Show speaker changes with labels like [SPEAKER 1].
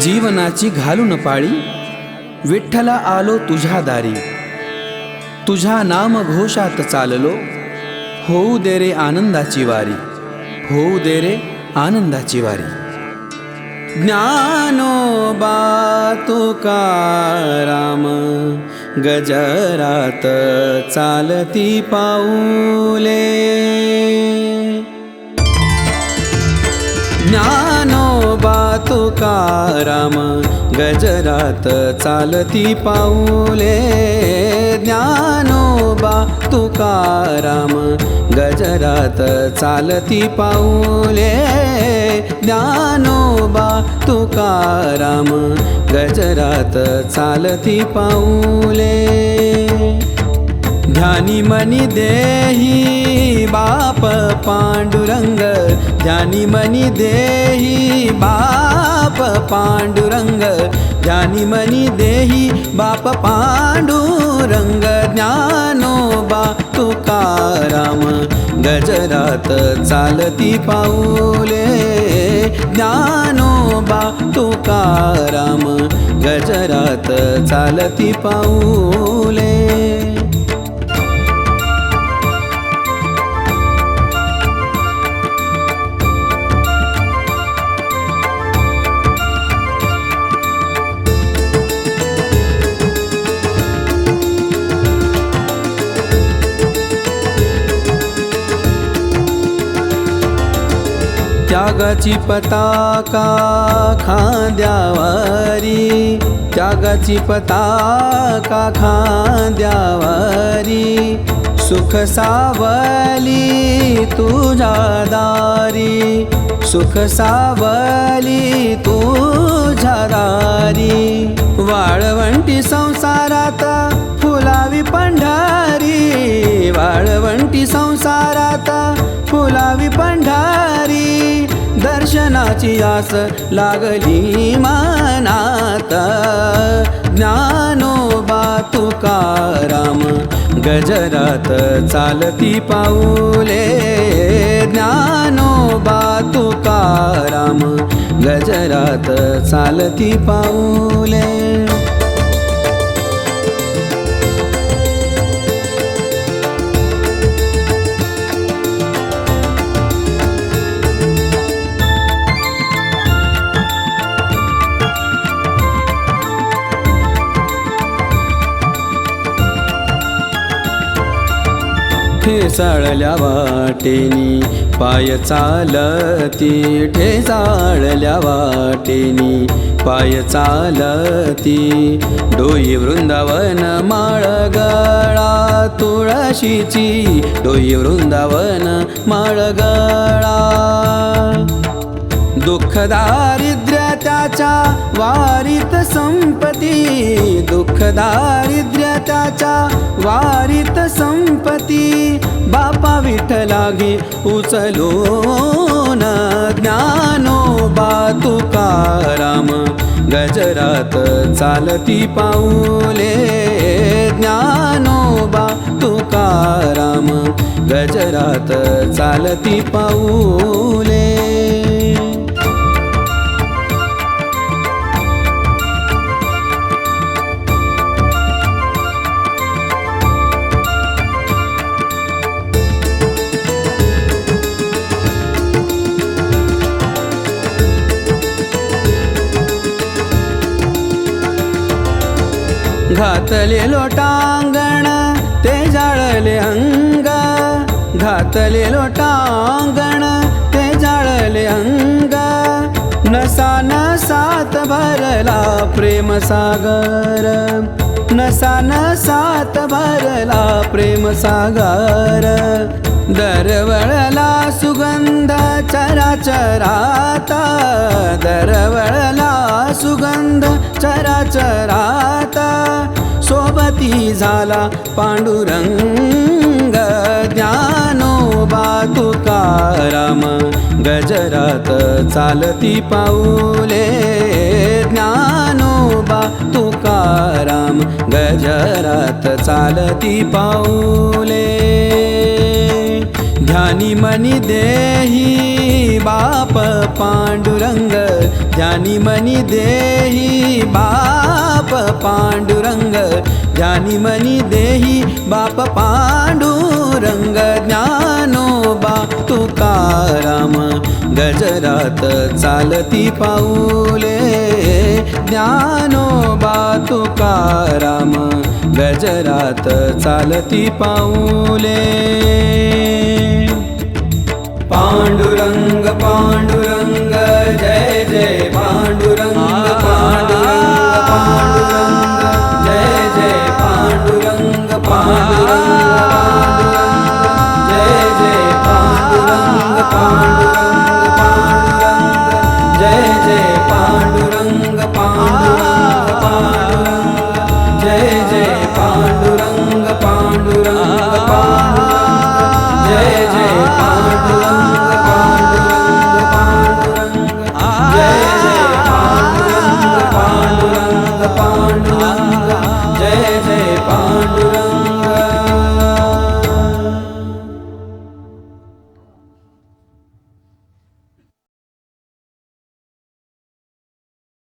[SPEAKER 1] जीवनाची घालून पाळी विठ्ठला आलो तुझ्या दारी. तुझ्या नाम घोषात चाललो होऊ दे रे आनंदाची वारी होऊ दे रे आनंदाची वारी. ज्ञानोबा तुकाराम गजरात चालती पाऊले. ज्ञान तुकाराम गजरात चालती पाऊले. ज्ञानोबा तुकाराम गजरात चालती पाऊले. ज्ञानोबा तुकाराम गजरात चालती पाऊले. ध्यानी मनी देही बाप पांडुरंग। ध्यानी मनी देही बाप पांडुरंग। ध्यानी मनी देही बाप पांडुरंग। ज्ञानोबा तुकाराम गजरात चालती पाऊले। ज्ञानोबा तुकाराम गजरात चालती पाऊले। त्यागाची पताका खांद्यावारी त्यागाची पताका खांद्यावारी. सुख सावली तुझ्या दारी सुख सावली तुझ्या दारी. वाळवंटी संसारात फुलावी पंढारी वाळवंटी संसारात फुलावी पंढारी. दर्शनाची आस लागली मानात. ज्ञानोबा तुकाराम गजरात चालती पाऊले. ज्ञानोबा तुकाराम गजरात चालती पाऊले. ठेसाळल्या वाटेनी. पाय चालती ठेसाळल्या वाटेनी. पाय चालती डोई वृंदावन माळगळा तुळशीची. डोई वृंदावन माळगळा. दुःख दारिद्र्य त्याच्या वारीत संपती. दुःख दार त्याच्या वारीत संपती बापा विठ्ठला उचलो न ज्ञानोबा तुकाराम. गजरात चालती पाऊले ज्ञानोबा तुकाराम. गजरात चालती पाऊले घातले लोटांगण ते जाळले अंग. घातले लोटांगण ते जाळले अंग. नसा नसात भरला प्रेम सागर. नसा नसात भरला प्रेम सागर. दरवळला सुगंध चराचराता. दरवळला सुगंध चराचराता. पती झाला पांडुरंग ज्ञानोबा तुकाराम. गजरात चालती पाऊले ज्ञानोबा तुकाराम. गजरात चालती पाऊले. ध्यानी मनी देही बाप पांडुरंग जानी मनी देही बाप पांडुरंग जानी मनी देही बाप पांडुरंग ज्ञानोबा तुकाराम गजरात चालती पाऊले ज्ञानोबा तुकाराम गजरात चालती पाऊले. पाण्डुरङ्ग पाण्डुरङ्ग जय जय पाण्डुरङ्ग पाण्डुरङ्ग पाण्डुरङ्ग जय जय पाण्डुरङ्ग पाण्डुरङ्ग जय जय पाण्डुरङ्ग पाण्डुरङ्ग पाण्डुरङ्ग जय जय पाण्डुरङ्ग पाण्डुरङ्ग पाण्डुरङ्ग जय जय पाण्डुरङ्ग पाण्डुरङ्ग पाण्डुरङ्ग जय जय